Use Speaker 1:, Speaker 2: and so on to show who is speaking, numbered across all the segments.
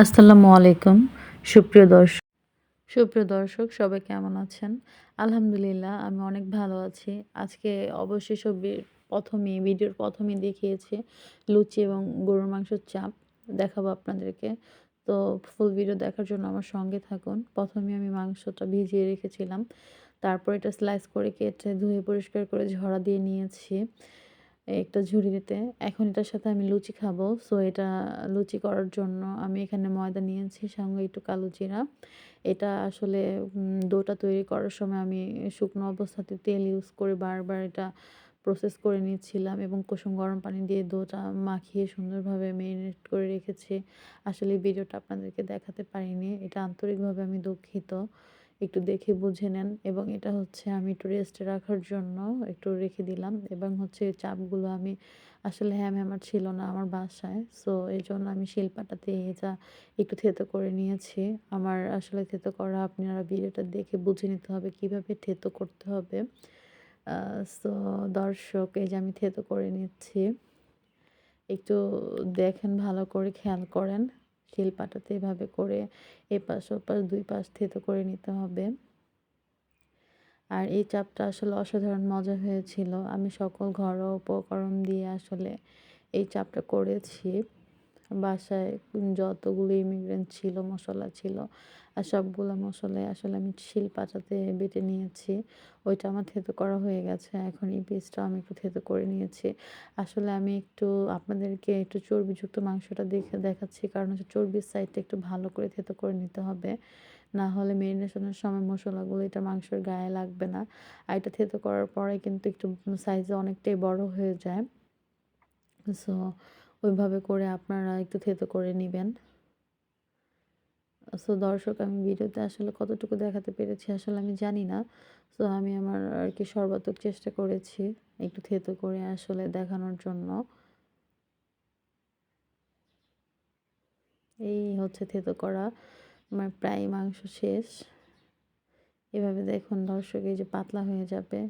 Speaker 1: আসসালামু আলাইকুম। সুপ্রিয় দর্শক সুপ্রিয় দর্শক, সবাই কেমন আছেন? আলহামদুলিল্লাহ, আমি অনেক ভালো আছি। আজকে অবশ্যই সবই প্রথমে ভিডিওর প্রথমেই দেখিয়েছি লুচি এবং গরুর মাংসের চাপ। দেখাবো আপনাদেরকে। তো ফুল ভিডিও দেখার জন্য আমার সঙ্গে থাকুন। প্রথমে আমি মাংসটা ভিজিয়ে রেখেছিলাম। তারপর এটা স্লাইস করে কেটে ধুয়ে পরিষ্কার করে ঝরা দিয়ে নিয়েছি। একটা ঝুড়িতে এখন এটার সাথে আমি লুচি খাব। সো এটা লুচি করার জন্য আমি এখানে ময়দা নিয়েছি, সঙ্গে একটু কালো জিরা। এটা আসলে ডোটা তৈরি করার সময় আমি শুকনো অবস্থাতে তেল ইউজ করে বারবার এটা প্রসেস করে নিয়েছিলাম এবং কুসুম গরম পানি দিয়ে দোটা মাখিয়ে সুন্দরভাবে মেরিনেট করে রেখেছি। আসলে ভিডিওটা আপনাদেরকে দেখাতে পারিনি। এটা আন্তরিকভাবে আমি দুঃখিত। একটু দেখে বুঝে নেন এবং এটা হচ্ছে আমি একটু রেস্টে রাখার জন্য একটু রেখে দিলাম এবং হচ্ছে চাপগুলো আমি আসলে হ্যাম হ্যামার ছিল না আমার বাসায়। সো এই জন্য আমি শিল্পাটাতে এটা একটু থেতো করে নিয়েছি। আমার আসলে থেতো করা আপনারা ভিডিওটা দেখে বুঝে নিতে হবে কীভাবে থেতো করতে হবে। সো দর্শক, এই যে আমি থেতো করে নিচ্ছি। একটু দেখেন, ভালো করে খেয়াল করেন। শিলপাটাতে এভাবে করে এপাশ ওপাশ, দুই পাশ থেতো করে নিতে হবে। আর এই চাপটা আসলে অসাধারণ মজা হয়েছিল। আমি সকল ঘরোয়া উপকরণ দিয়ে আসলে এই চাপটা করেছি। বাসায় যতগুলো ইমিগ্রেন্ট ছিল, মশলা ছিল, আর সবগুলো মশলাই আসলে আমি শিল পাটাতে বেটে নিয়েছি। ওইটা আমার থেতো করা হয়ে গেছে, এখন এই পিসটা আমি একটু থেতো করে নিয়েছি। আসলে আমি একটু আপনাদেরকে একটু চর্বিযুক্ত মাংসটা দেখে দেখাচ্ছি, কারণ হচ্ছে চর্বির সাইডটা একটু ভালো করে থেতো করে নিতে হবে। না হলে মেরিনেশনের সময় মশলাগুলো এটা মাংসের গায়ে লাগবে না। আর এটা থেতো করার পরে কিন্তু একটু সাইজে অনেকটাই বড় হয়ে যায়। সো ওইভাবে করে আপনারা একটু থেতো করে নেবেন। সো দর্শক, আমি ভিডিওতে আসলে কতটুকু দেখাতে পেরেছি আসলে আমি জানি না। সো আমি আমার আর কি সর্বাত্মক চেষ্টা করেছি একটু থেতো করে আসলে দেখানোর জন্য। এই হচ্ছে থেতো করা আমার প্রায় মাংস শেষ। এভাবে দেখুন দর্শক, এই যে পাতলা হয়ে যাবে।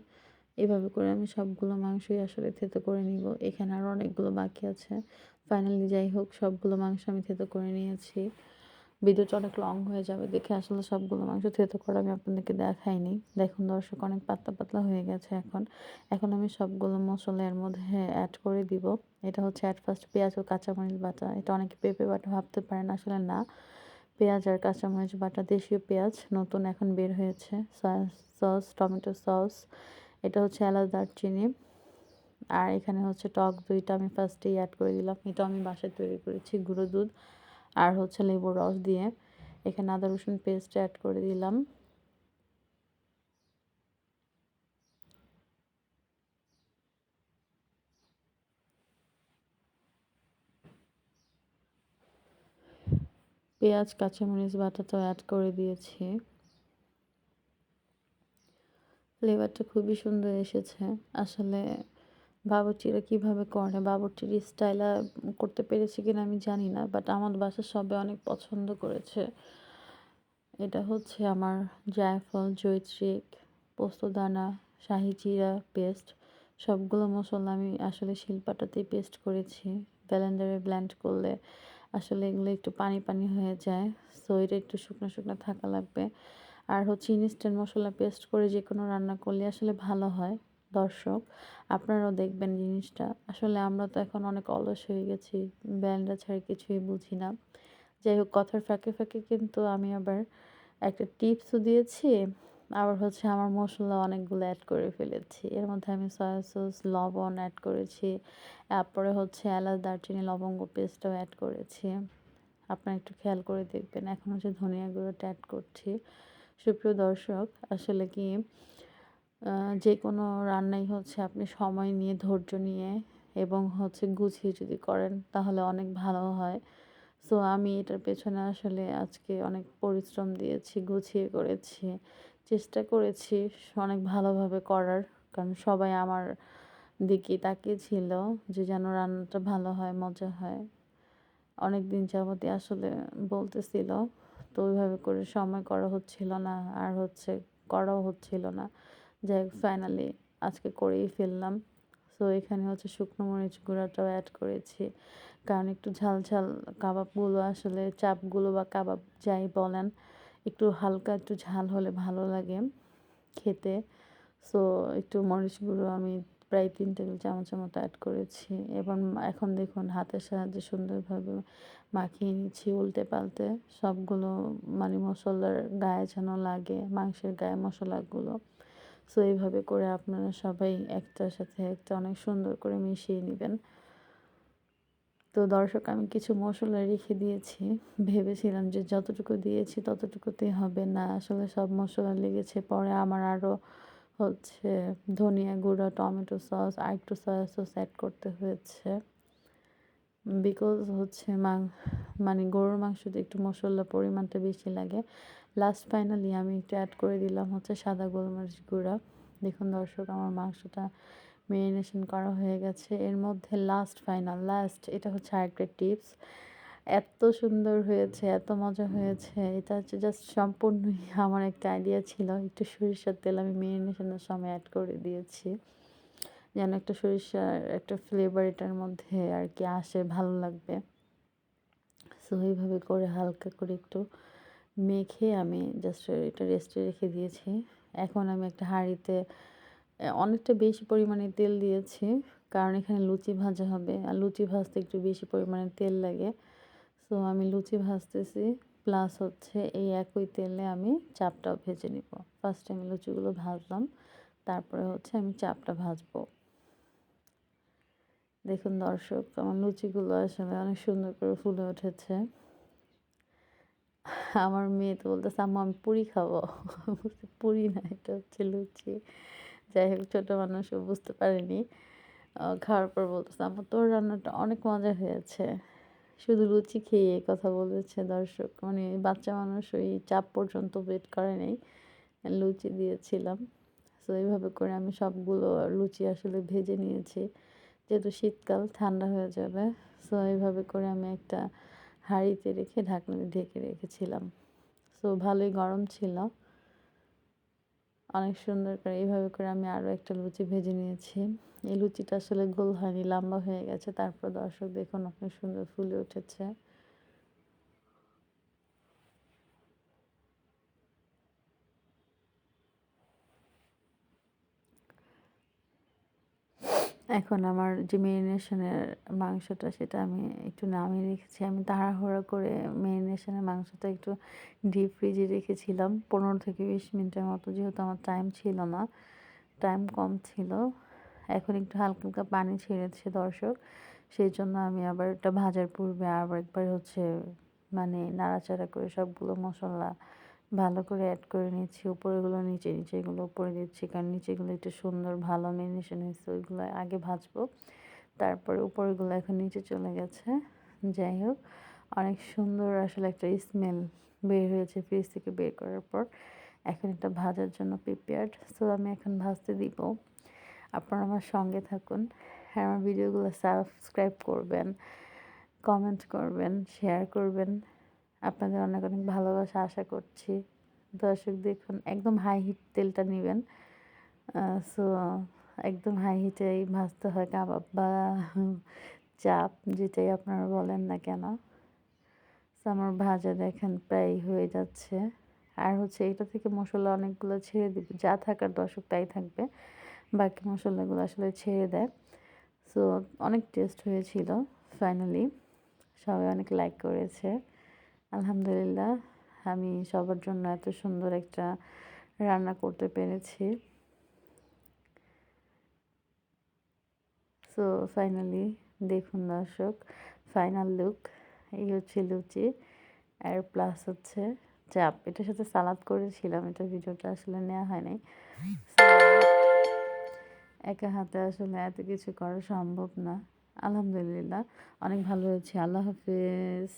Speaker 1: এভাবে করে আমি সবগুলো মাংসই আসলে থেতো করে নিব। এখানে আরও অনেকগুলো বাকি আছে। ফাইনালি যাই হোক, সবগুলো মাংস আমি থেতো করে নিয়েছি। ভিডিওটা অনেক লং হয়ে যাবে দেখে আসলে সবগুলো মাংস থেতো করে আমি আপনাদেরকে দেখাইনি। দেখুন দর্শক, অনেক পাতলা পাতলা হয়ে গেছে এখন। এখন আমি সবগুলো মশলা এর মধ্যে অ্যাড করে দিব। এটা হচ্ছে অ্যাট ফার্স্ট পেঁয়াজ ও কাঁচামরিচ বাটা। এটা অনেকে পেঁপে বাটা ভাবতে পারেন, আসলে না। পেঁয়াজ আর কাঁচামরিচ বাটা দেশীয় পেঁয়াজ, নতুন এখন বের হয়েছে। সস, টমেটো সস এটা হচ্ছে এলাচ দারচিনি। আর এখানে হচ্ছে টক দইটা আমি ফার্স্টেই অ্যাড করে দিলাম। এটা আমি বাসায় তৈরি করেছি, গুঁড়ো দুধ আর হচ্ছে লেবুর রস দিয়ে। এখানে আদা, রসুন পেস্ট অ্যাড করে দিলাম। পেঁয়াজ, কাঁচামরিচ বাটা তো অ্যাড করে দিয়েছি। ফ্লেভারটা খুবই সুন্দর এসেছে। আসলে বাবুর্চিরা কীভাবে করে, বাবুর্চির স্টাইল করতে পেরেছি কিনা আমি জানি না বাট আমার বাসার সবে অনেক পছন্দ করেছে। এটা হচ্ছে আমার জায়ফল জৈত্রিক পোস্তদানা, শাহি জিরা পেস্ট সবগুলো মশলা আমি আসলে শিলপাটাতেই পেস্ট করেছি। ব্যালেন্ডারে ব্ল্যান্ড করলে আসলে এগুলো একটু পানি পানি হয়ে যায় সো এটা একটু শুকনো শুকনো থাকা লাগবে। আর হচ্ছে ইনস্ট্যান্ট মশলা পেস্ট করে যে কোনো রান্না করলে আসলে ভালো হয়। দর্শক, আপনারাও দেখবেন জিনিসটা। আসলে আমরা তো এখন অনেক অলস হয়ে গেছি, ব্যান্ডা ছাড়া কিছুই বুঝি না। যাই হোক, কথার ফাঁকে ফাঁকে কিন্তু আমি আবার একটা টিপসও দিয়েছি। আবার হচ্ছে আমার মশলা অনেকগুলো অ্যাড করে ফেলেছি। এর মধ্যে আমি সয়া সস লবণ অ্যাড করেছি। তারপরে হচ্ছে এলাচ, দারচিনি, লবঙ্গ পেস্টও অ্যাড করেছি। আপনারা একটু খেয়াল করে দেখবেন। এখন হচ্ছে ধনিয়া গুঁড়োটা অ্যাড করছি। সুপ্রিয় দর্শক, আসলে কি যে কোনো রান্নাই হচ্ছে আপনি সময় নিয়ে, ধৈর্য নিয়ে এবং হচ্ছে গুছিয়ে যদি করেন, তাহলে অনেক ভালো হয়। সো, আমি এটার পেছনে আসলে আজকে অনেক পরিশ্রম দিয়েছি, গুছিয়ে করেছি, চেষ্টা করেছি অনেক ভালোভাবে করার। কারণ সবাই আমার দিকে তাকিয়েছিল যে যেন রান্নাটা ভালো হয়, মজা হয়। অনেক দিন যাবতীয় আসলে বলতেছিল তো ওইভাবে করে সময় করা হচ্ছিল না, আর হচ্ছে করাও হচ্ছিল না। যাই ফাইনালি আজকে করেই ফেললাম। সো এখানে হচ্ছে শুকনো মরিচ গুঁড়াটাও অ্যাড করেছি। কারণ একটু ঝাল ঝাল কাবাবগুলো আসলে, চাপগুলো বা কাবাব যাই বলেন, একটু হালকা, একটু ঝাল হলে ভালো লাগে খেতে। সো একটু মরিচ গুঁড়ো আমি প্রায় তিন টেবিল চামচের মতো অ্যাড করেছি এবং এখন দেখুন হাতের সাহায্যে সুন্দরভাবে মাখিয়ে নিচ্ছি উল্টে পাল্টে। সবগুলো মানে মশলার গায়ে যেন লাগে, মাংসের গায়ে মশলাগুলো। সো এইভাবে করে আপনারা সবাই একটার সাথে একটা অনেক সুন্দর করে মিশিয়ে নেবেন। তো দর্শক, আমি কিছু মশলা রেখে দিয়েছি। ভেবেছিলাম যে যতটুকু দিয়েছি ততটুকুতেই হবে না। আসলে সব মশলা লেগেছে। পরে আমার আরও হচ্ছে ধনিয়া গুঁড়া, টমেটো সস, আর একটু সয়া সস অ্যাড করতে হয়েছে। বিকজ হচ্ছে মানে গরুর মাংসতে একটু মশলার পরিমাণটা বেশি লাগে। লাস্ট ফাইনালি আমি একটু অ্যাড করে দিলাম হচ্ছে সাদা গোলমরিচ গুঁড়া। দেখুন দর্শক, আমার মাংসটা মেরিনেশন করা হয়ে গেছে। এর মধ্যে লাস্ট ফাইনাল লাস্ট এটা হচ্ছে আরেকটা টিপস এত সুন্দর হয়েছে, এত মজা হয়েছে। এটা হচ্ছে জাস্ট সম্পূর্ণই আমার একটা আইডিয়া ছিল। একটু সরিষার তেল আমি মেরিনেশনের সময় অ্যাড করে দিয়েছি। যেন একটা সরিষার একটা ফ্লেভার এটার মধ্যে আর কি আসে, ভালো লাগবে। সো এইভাবে করে হালকা করে একটু মেখে আমি জাস্ট এটা রেস্টে রেখে দিয়েছি। এখন আমি একটা হাঁড়িতে অনেকটা বেশি পরিমাণে তেল দিয়েছি। কারণ এখানে লুচি ভাজা হবে। আর লুচি ভাজতে একটু বেশি পরিমাণে তেল লাগে। সো আমি লুচি ভাজতেছি প্লাস হচ্ছে এই একই তেলে আমি চাপটাও ভেজে নিব। ফার্স্টে আমি লুচিগুলো ভাজলাম, তারপরে হচ্ছে আমি চাপটা ভাজবো। দেখুন দর্শক, আমার লুচিগুলো আসলে অনেক সুন্দর করে ফুলে উঠেছে। আমার মেয়ে তো বলতেছে, আম্মা, আমি পুরি খাব। পুরি না, এটা হচ্ছে লুচি। যাই হোক, ছোটো মানুষও বুঝতে পারেনি। খাওয়ার পর বলতেছে আমার তোর রান্নাটা অনেক মজা হয়েছে। শুধু লুচি খেয়ে কথা বলেছে দর্শক। মানে বাচ্চা মানুষ ওই চাপ পর্যন্ত ওয়েট করে নেই, লুচি দিয়েছিলাম। সো এইভাবে করে আমি সবগুলো লুচি আসলে ভেজে নিয়েছি। যেহেতু শীতকাল, ঠান্ডা হয়ে যাবে। সো এইভাবে করে আমি একটা হাঁড়িতে রেখে ঢাকনা ঢেকে রেখেছিলাম। সো ভালোই গরম ছিল। অনেক সুন্দর করে এইভাবে করে আমি আরও একটা লুচি ভেজে নিয়েছি। এই লুচিটা আসলে গোল হয়নি, লম্বা হয়ে গেছে, তারপর দর্শক দেখুন, অনেক সুন্দর ফুলে উঠেছে। এখন আমার যে মেরিনেশনের মাংসটা সেটা আমি একটু নামিয়ে রেখেছি। আমি তাড়াহুড়ো করে মেরিনেশনের মাংসটা একটু ডিপ ফ্রিজে রেখেছিলাম। পনেরো থেকে বিশ মিনিটের মতো যেহেতু আমার টাইম ছিল না টাইম কম ছিল। এখন একটু হালকা হালকা পানি ছেড়েছে দর্শক। সেই জন্য আমি আবার এটা ভাজার পূর্বে আবার একবার হচ্ছে মানে নাড়াচাড়া করে সবগুলো মশলা ভালো করে অ্যাড করে নিচ্ছি। উপরেগুলো নিচে নিচে এগুলো উপরে দিচ্ছি। কারণ নিচেগুলো একটু সুন্দর, ভালো মেরিনেশন হয়েছে, ওইগুলো আগে ভাজবো। তারপরে উপরেগুলো এখন নিচে চলে গেছে। যাই হোক, অনেক সুন্দর আসলে একটা স্মেল বের হয়েছে ফ্রিজ থেকে বের করার পর। এখন এটা ভাজার জন্য প্রিপেয়ার্ড সো আমি এখন ভাজতে দিব। আপনারা আমার সঙ্গে থাকুন। আর আমার ভিডিওগুলো সাবস্ক্রাইব করবেন কমেন্ট করবেন শেয়ার করবেন। আপনাদের অনেক অনেক ভালোবাসা আশা করছি। দর্শক দেখুন, একদম হাই হিট তেলটা নেবেন। সো একদম হাই হিটেই ভাজতে হয় কাবাব বা চাপ, যেটাই আপনারা বলেন না কেন। সো আমার ভাজা দেখেন প্রায় হয়ে যাচ্ছে। আর হচ্ছে এটা থেকে মশলা অনেকগুলো ছেড়ে দিব, যা থাকার দর্শক তাই থাকবে। বাকি মশলাগুলো আসলে ছেড়ে দেয়। সো অনেক টেস্ট হয়েছিল ফাইনালি সবাই অনেক লাইক করেছে। আলহামদুলিল্লাহ, আমি সবার জন্য এত সুন্দর একটা রান্না করতে পেরেছি। সো ফাইনালি দেখুন দর্শক ফাইনাল লুক এই হচ্ছে লুচি, আর প্লাস হচ্ছে চাপ। এটার সাথে সালাদ করেছিলাম, এটা ভিডিওটা আসলে নেওয়া হয় নাই একা হাতে আসলে এত কিছু করা সম্ভব না। আলহামদুলিল্লাহ, অনেক ভালো হয়েছে। আল্লাহ হাফিজ।